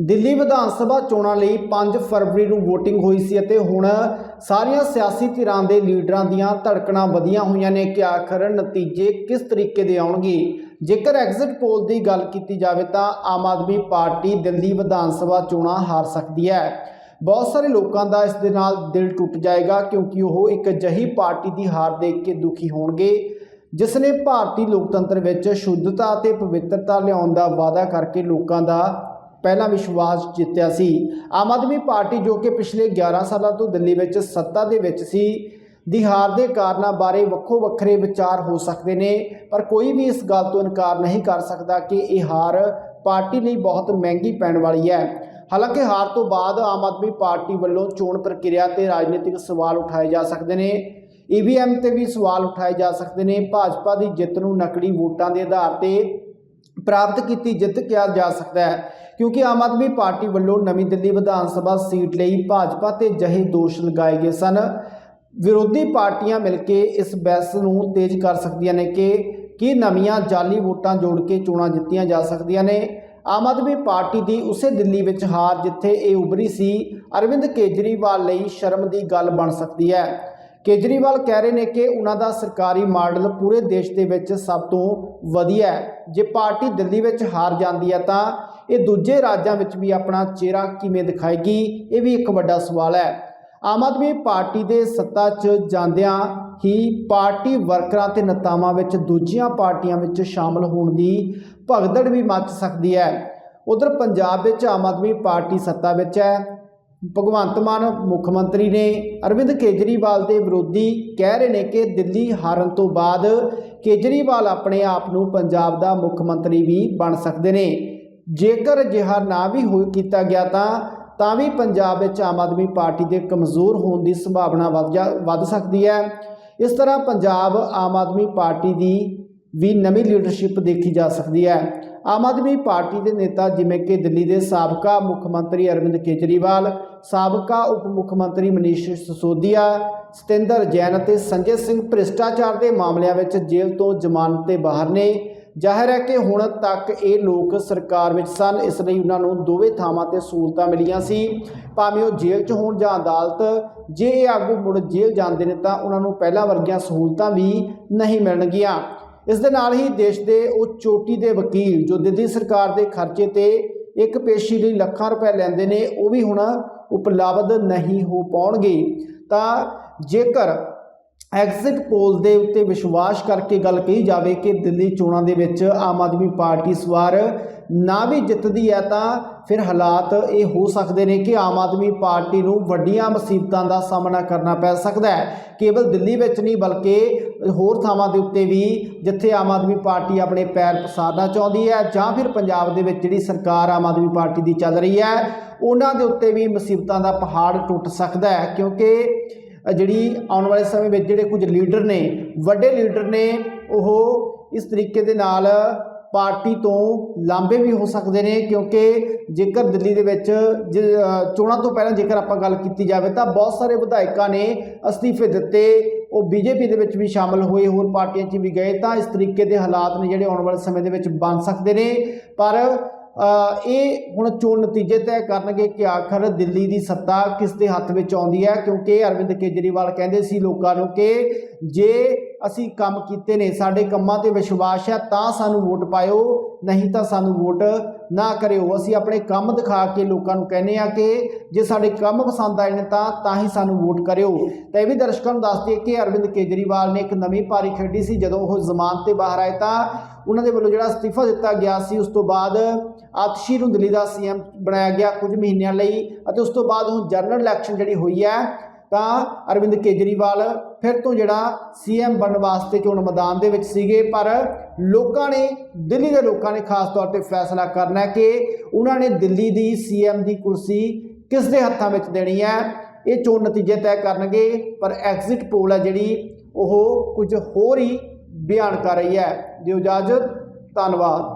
ਦਿੱਲੀ ਵਿਧਾਨ ਸਭਾ ਚੋਣਾਂ ਲਈ 5 ਫਰਵਰੀ ਨੂੰ VOTING ਹੋਈ ਸੀ ਅਤੇ ਹੁਣ ਸਾਰੀਆਂ ਸਿਆਸੀ ਧਿਰਾਂ ਦੇ ਲੀਡਰਾਂ ਦੀਆਂ ਧੜਕਣਾਂ ਵਧੀਆਂ ਹੋਈਆਂ ਨੇ ਕਿ ਆਖਰ ਨਤੀਜੇ ਕਿਸ ਤਰੀਕੇ ਦੇ ਆਉਣਗੇ। ਜੇਕਰ ਐਗਜ਼ਿਟ ਪੋਲ ਦੀ ਗੱਲ ਕੀਤੀ ਜਾਵੇ ਤਾਂ ਆਮ ਆਦਮੀ ਪਾਰਟੀ ਦਿੱਲੀ ਵਿਧਾਨ ਸਭਾ ਚੋਣਾਂ ਹਾਰ ਸਕਦੀ ਹੈ। ਬਹੁਤ ਸਾਰੇ ਲੋਕਾਂ ਦਾ ਇਸ ਦੇ ਨਾਲ ਦਿਲ ਟੁੱਟ ਜਾਏਗਾ ਕਿਉਂਕਿ ਉਹ ਇੱਕ ਅਜਿਹੀ ਪਾਰਟੀ ਦੀ ਹਾਰ ਦੇਖ ਕੇ ਦੁਖੀ ਹੋਣਗੇ, ਜਿਸ ਨੇ ਭਾਰਤੀ ਲੋਕਤੰਤਰ ਵਿੱਚ ਸ਼ੁੱਧਤਾ ਅਤੇ ਪਵਿੱਤਰਤਾ ਲਿਆਉਣ ਦਾ ਵਾਅਦਾ ਕਰਕੇ ਲੋਕਾਂ ਦਾ ਪਹਿਲਾਂ ਵਿਸ਼ਵਾਸ ਜਿੱਤਿਆ ਸੀ। ਆਮ ਆਦਮੀ ਪਾਰਟੀ ਜੋ ਕਿ ਪਿਛਲੇ 11 ਸਾਲਾਂ ਤੋਂ ਦਿੱਲੀ ਵਿੱਚ ਸੱਤਾ ਦੇ ਵਿੱਚ ਸੀ, ਦੀ ਹਾਰ ਦੇ ਕਾਰਨਾਂ ਬਾਰੇ ਵੱਖੋ ਵੱਖਰੇ ਵਿਚਾਰ ਹੋ ਸਕਦੇ ਨੇ, ਪਰ ਕੋਈ ਵੀ ਇਸ ਗੱਲ ਤੋਂ ਇਨਕਾਰ ਨਹੀਂ ਕਰ ਸਕਦਾ ਕਿ ਇਹ ਹਾਰ ਪਾਰਟੀ ਲਈ ਬਹੁਤ ਮਹਿੰਗੀ ਪੈਣ ਵਾਲੀ ਹੈ। ਹਾਲਾਂਕਿ ਹਾਰ ਤੋਂ ਬਾਅਦ ਆਮ ਆਦਮੀ ਪਾਰਟੀ ਵੱਲੋਂ ਚੋਣ ਪ੍ਰਕਿਰਿਆ ਤੇ ਰਾਜਨੀਤਿਕ ਸਵਾਲ ਉਠਾਏ ਜਾ ਸਕਦੇ ਨੇ। ਈਵੀਐਮ ਤੇ ਵੀ ਸਵਾਲ ਉਠਾਏ ਜਾ ਸਕਦੇ ਨੇ। ਭਾਜਪਾ ਦੀ ਜਿੱਤ ਨੂੰ ਨਕਲੀ ਵੋਟਾਂ ਦੇ ਆਧਾਰ ਤੇ ਪ੍ਰਾਪਤ ਕੀਤੀ ਜਿੱਤ ਕਿਹਾ ਜਾ ਸਕਦਾ ਹੈ। ਕਿਉਂਕਿ ਆਮ ਆਦਮੀ ਪਾਰਟੀ ਵੱਲੋਂ ਨਵੀਂ ਦਿੱਲੀ ਵਿਧਾਨ ਸਭਾ ਸੀਟ ਲਈ ਭਾਜਪਾ ਤੇ ਜਹੇ ਦੋਸ਼ ਲਗਾਏ ਗਏ ਸਨ। ਵਿਰੋਧੀ ਪਾਰਟੀਆਂ ਮਿਲ ਕੇ ਇਸ ਬਹਿਸ ਨੂੰ ਤੇਜ਼ ਕਰ ਸਕਦੀਆਂ ਨੇ ਕਿ ਕੀ ਨਵੀਆਂ ਜਾਲੀ ਵੋਟਾਂ ਜੋੜ ਕੇ ਚੋਣਾਂ ਜਿੱਤੀਆਂ ਜਾ ਸਕਦੀਆਂ ਨੇ। ਆਮ ਆਦਮੀ ਪਾਰਟੀ ਦੀ ਉਸੇ ਦਿੱਲੀ ਵਿੱਚ ਹਾਰ ਜਿੱਥੇ ਇਹ ਉਭਰੀ ਸੀ, ਅਰਵਿੰਦ ਕੇਜਰੀਵਾਲ ਲਈ ਸ਼ਰਮ ਦੀ ਗੱਲ ਬਣ ਸਕਦੀ ਹੈ। ਕੇਜਰੀਵਾਲ ਕਹਿ ਰਹੇ ਨੇ ਕਿ ਉਹਨਾਂ ਦਾ ਸਰਕਾਰੀ ਮਾਡਲ ਪੂਰੇ ਦੇਸ਼ ਦੇ ਵਿੱਚ ਸਭ ਤੋਂ ਵਧੀਆ ਹੈ। ਜੇ ਪਾਰਟੀ ਦਿੱਲੀ ਵਿੱਚ ਹਾਰ ਜਾਂਦੀ ਹੈ ਤਾਂ ਇਹ ਦੂਜੇ ਰਾਜਾਂ ਵਿੱਚ ਵੀ ਆਪਣਾ ਚਿਹਰਾ ਕਿਵੇਂ ਦਿਖਾਏਗੀ, ਇਹ ਵੀ ਇੱਕ ਵੱਡਾ ਸਵਾਲ ਹੈ। ਆਮ ਆਦਮੀ ਪਾਰਟੀ ਦੇ ਸੱਤਾ 'ਚ ਜਾਂਦਿਆਂ ਹੀ ਪਾਰਟੀ ਵਰਕਰਾਂ ਤੇ ਨੇਤਾਵਾਂ ਵਿੱਚ ਦੂਜੀਆਂ ਪਾਰਟੀਆਂ ਵਿੱਚ ਸ਼ਾਮਲ ਹੋਣ ਦੀ ਭਗਦੜ ਵੀ ਮਚ ਸਕਦੀ ਹੈ। ਉਧਰ ਪੰਜਾਬ ਵਿੱਚ ਆਮ ਆਦਮੀ ਪਾਰਟੀ ਸੱਤਾ ਵਿੱਚ ਹੈ। ਭਗਵੰਤ ਮਾਨ ਮੁੱਖ ਮੰਤਰੀ ਨੇ ਅਰਵਿੰਦ ਕੇਜਰੀਵਾਲ ਦੇ ਵਿਰੋਧੀ ਕਹਿ ਰਹੇ ਨੇ ਕਿ ਦਿੱਲੀ ਹਾਰਨ ਤੋਂ ਬਾਅਦ ਕੇਜਰੀਵਾਲ ਆਪਣੇ ਆਪ ਨੂੰ ਪੰਜਾਬ ਦਾ ਮੁੱਖ ਮੰਤਰੀ ਵੀ ਬਣ ਸਕਦੇ ਨੇ। ਜੇਕਰ ਅਜਿਹਾ ਨਾ ਵੀ ਹੋ ਕੀਤਾ ਗਿਆ ਤਾਂ ਤਾਂ ਵੀ ਪੰਜਾਬ ਵਿੱਚ ਆਮ ਆਦਮੀ ਪਾਰਟੀ ਦੇ ਕਮਜ਼ੋਰ ਹੋਣ ਦੀ ਸੰਭਾਵਨਾ ਵੱਧ ਜਾ, ਵੱਧ ਸਕਦੀ ਹੈ। ਇਸ ਤਰ੍ਹਾਂ ਪੰਜਾਬ ਆਮ ਆਦਮੀ ਪਾਰਟੀ ਦੀ ਵੀ ਨਵੀਂ ਲੀਡਰਸ਼ਿਪ ਦੇਖੀ ਜਾ ਸਕਦੀ ਹੈ। ਆਮ ਆਦਮੀ ਪਾਰਟੀ ਦੇ ਨੇਤਾ ਜਿਵੇਂ ਕਿ ਦਿੱਲੀ ਦੇ ਸਾਬਕਾ ਮੁੱਖ ਮੰਤਰੀ ਅਰਵਿੰਦ ਕੇਜਰੀਵਾਲ, ਸਾਬਕਾ ਉਪ ਮੁੱਖ ਮੰਤਰੀ ਮਨੀਸ਼ ਸਿਸੋਦੀਆ, ਸਤਿੰਦਰ ਜੈਨ ਅਤੇ ਸੰਜੇ ਸਿੰਘ ਭ੍ਰਿਸ਼ਟਾਚਾਰ ਦੇ ਮਾਮਲਿਆਂ ਵਿੱਚ ਜੇਲ੍ਹ ਤੋਂ ਜ਼ਮਾਨਤ ਤੇ ਬਾਹਰ ਨੇ। ਜ਼ਾਹਿਰ ਹੈ ਕਿ ਹੁਣ ਤੱਕ ਇਹ ਲੋਕ ਸਰਕਾਰ ਵਿੱਚ ਸਨ, ਇਸ ਲਈ ਉਹਨਾਂ ਨੂੰ ਦੋਵੇਂ ਥਾਵਾਂ ਤੇ ਸਹੂਲਤਾਂ ਮਿਲੀਆਂ ਸੀ। ਭਾਵੇਂ ਉਹ ਜੇਲ੍ਹ 'ਚ ਹੋਣ ਜਾਂ ਅਦਾਲਤ, ਜੇ ਇਹ ਆਗੂ ਮੁੜ ਜੇਲ੍ਹ ਜਾਂਦੇ ਨੇ ਤਾਂ ਉਹਨਾਂ ਨੂੰ ਪਹਿਲਾਂ ਵਰਗੀਆਂ ਸਹੂਲਤਾਂ ਵੀ ਨਹੀਂ ਮਿਲਣਗੀਆਂ। ਇਸ ਦੇ ਨਾਲ ਹੀ ਦੇਸ਼ ਦੇ ਉਹ ਚੋਟੀ ਦੇ ਵਕੀਲ ਜੋ ਦਿੱਲੀ ਸਰਕਾਰ ਦੇ ਖਰਚੇ ਤੇ ਇੱਕ ਪੇਸ਼ੀ ਲਈ ਲੱਖਾਂ ਰੁਪਏ ਲੈਂਦੇ ਨੇ, ਉਹ ਵੀ ਹੁਣ ਉਪਲਬਧ ਨਹੀਂ ਹੋ ਪਾਉਣਗੇ। ਤਾਂ ਜੇਕਰ ਐਗਜ਼ਿਟ ਪੋਲ ਦੇ ਉੱਤੇ ਵਿਸ਼ਵਾਸ ਕਰਕੇ ਗੱਲ ਕਹੀ ਜਾਵੇ ਕਿ ਦਿੱਲੀ ਚੋਣਾਂ ਦੇ ਵਿੱਚ ਆਮ ਆਦਮੀ ਪਾਰਟੀ ਇਸ ਵਾਰ ਨਾ ਵੀ ਜਿੱਤਦੀ ਹੈ ਤਾਂ ਫਿਰ ਹਾਲਾਤ ਇਹ ਹੋ ਸਕਦੇ ਨੇ ਕਿ ਆਮ ਆਦਮੀ ਪਾਰਟੀ ਨੂੰ ਵੱਡੀਆਂ ਮੁਸੀਬਤਾਂ ਦਾ ਸਾਹਮਣਾ ਕਰਨਾ ਪੈ ਸਕਦਾ ਹੈ। ਕੇਵਲ ਦਿੱਲੀ ਵਿੱਚ ਨਹੀਂ, ਬਲਕਿ ਹੋਰ ਥਾਵਾਂ ਦੇ ਉੱਤੇ ਵੀ ਜਿੱਥੇ ਆਮ ਆਦਮੀ ਪਾਰਟੀ ਆਪਣੇ ਪੈਰ ਪਸਾਰਨਾ ਚਾਹੁੰਦੀ ਹੈ ਜਾਂ ਫਿਰ ਪੰਜਾਬ ਦੇ ਵਿੱਚ ਜਿਹੜੀ ਸਰਕਾਰ ਆਮ ਆਦਮੀ ਪਾਰਟੀ ਦੀ ਚੱਲ ਰਹੀ ਹੈ, ਉਹਨਾਂ ਦੇ ਉੱਤੇ ਵੀ ਮੁਸੀਬਤਾਂ ਦਾ ਪਹਾੜ ਟੁੱਟ ਸਕਦਾ ਹੈ। ਕਿਉਂਕਿ ਜਿਹੜੀ ਆਉਣ ਵਾਲੇ ਸਮੇਂ ਵਿੱਚ ਜਿਹੜੇ ਕੁਝ ਲੀਡਰ ਨੇ, ਵੱਡੇ ਲੀਡਰ ਨੇ, ਉਹ ਇਸ ਤਰੀਕੇ ਦੇ ਨਾਲ ਪਾਰਟੀ ਤੋਂ ਲਾਂਬੇ ਵੀ ਹੋ ਸਕਦੇ ਨੇ, ਕਿਉਂਕਿ ਜੇਕਰ ਦਿੱਲੀ ਦੇ ਵਿੱਚ ਜ- ਚੋਣਾਂ ਤੋਂ ਪਹਿਲਾਂ ਜੇਕਰ ਆਪਾਂ ਗੱਲ ਕੀਤੀ ਜਾਵੇ ਤਾਂ ਬਹੁਤ ਸਾਰੇ ਵਿਧਾਇਕਾਂ ਨੇ ਅਸਤੀਫੇ ਦਿੱਤੇ, ਉਹ ਬੀਜੇਪੀ ਦੇ ਵਿੱਚ ਵੀ ਸ਼ਾਮਲ ਹੋਏ, ਹੋਰ ਪਾਰਟੀਆਂ 'ਚ ਵੀ ਗਏ ਤਾਂ ਇਸ ਤਰੀਕੇ ਦੇ ਹਾਲਾਤ ਨੇ ਜਿਹੜੇ ਆਉਣ ਵਾਲੇ ਸਮੇਂ ਦੇ ਵਿੱਚ ਬਣ ਸਕਦੇ ਨੇ। ਪਰ ਇਹ ਹੁਣ ਚੋਣ ਨਤੀਜੇ ਤੈਅ ਕਰਨਗੇ ਕਿ ਆਖਰ ਦਿੱਲੀ ਦੀ ਸੱਤਾ ਕਿਸ ਦੇ ਹੱਥ ਵਿੱਚ ਆਉਂਦੀ ਹੈ? ਕਿਉਂਕਿ ਅਰਵਿੰਦ ਕੇਜਰੀਵਾਲ ਕਹਿੰਦੇ ਸੀ ਲੋਕਾਂ ਨੂੰ ਕਿ ਜੇ ਅਸੀਂ ਕੰਮ ਕੀਤੇ ਨੇ, ਸਾਡੇ ਕੰਮਾਂ ਤੇ ਵਿਸ਼ਵਾਸ ਹੈ, ਤਾਂ ਸਾਨੂੰ ਵੋਟ ਪਾਇਓ, ਨਹੀਂ ਤਾਂ ਸਾਨੂੰ ਵੋਟ ਨਾ ਕਰਿਓ। ਅਸੀਂ ਆਪਣੇ ਕੰਮ ਦਿਖਾ ਕੇ ਲੋਕਾਂ ਨੂੰ ਕਹਿੰਦੇ ਆ ਕਿ ਜੇ ਸਾਡੇ ਕੰਮ ਪਸੰਦ ਆਏ ਨੇ ਤਾਂ ਤਾਂ ਹੀ ਸਾਨੂੰ ਵੋਟ ਕਰਿਓ। ਤਾਂ ਇਹ ਵੀ ਦਰਸ਼ਕਾਂ ਨੂੰ ਦੱਸ ਦਈਏ ਕਿ ਅਰਵਿੰਦ ਕੇਜਰੀਵਾਲ ਨੇ ਇੱਕ ਨਵੀਂ ਪਾਰੀ ਖੇਡੀ ਸੀ। ਜਦੋਂ ਉਹ ਜ਼ਮਾਨਤ ਤੇ ਬਾਹਰ ਆਏ ਤਾਂ ਉਹਨਾਂ ਦੇ ਵੱਲੋਂ ਜਿਹੜਾ ਅਸਤੀਫਾ ਦਿੱਤਾ ਗਿਆ ਸੀ, ਉਸ ਤੋਂ ਬਾਅਦ ਆਤਸ਼ੀ ਰੁੰਦਲੀ ਦਿੱਲੀ ਦਾ ਸੀਐਮ ਬਣਾਇਆ ਗਿਆ ਕੁਝ ਮਹੀਨਿਆਂ ਲਈ ਅਤੇ ਉਸ ਤੋਂ ਬਾਅਦ ਹੁਣ ਜਨਰਲ ਇਲੈਕਸ਼ਨ ਜਿਹੜੀ ਹੋਈ ਹੈ ਤਾਂ ਅਰਵਿੰਦ ਕੇਜਰੀਵਾਲ ਫਿਰ ਤੋਂ ਜਿਹੜਾ ਸੀਐਮ ਬਣਨ ਵਾਸਤੇ ਚੋਣ ਮੈਦਾਨ ਦੇ ਵਿੱਚ ਸੀਗੇ, ਪਰ ਲੋਕਾਂ ਨੇ, ਦਿੱਲੀ ਦੇ ਲੋਕਾਂ ਨੇ ਖਾਸ ਤੌਰ ਤੇ ਫੈਸਲਾ ਕਰਨਾ ਹੈ ਕਿ ਉਹਨਾਂ ਨੇ ਦਿੱਲੀ ਦੀ ਸੀਐਮ ਦੀ ਕੁਰਸੀ ਕਿਸ ਦੇ ਹੱਥਾਂ ਵਿੱਚ ਦੇਣੀ ਹੈ? ਇਹ ਚੋਣ ਨਤੀਜੇ ਤੈਅ ਕਰਨਗੇ, ਪਰ ਐਗਜ਼ਿਟ ਪੋਲ ਹੈ ਜਿਹੜੀ, ਉਹ ਕੁਝ ਹੋਰ ਹੀ ਬਿਆਨ ਕਰ ਰਹੀ ਹੈ। ਦਿਓ ਇਜਾਜ਼ਤ, ਧੰਨਵਾਦ।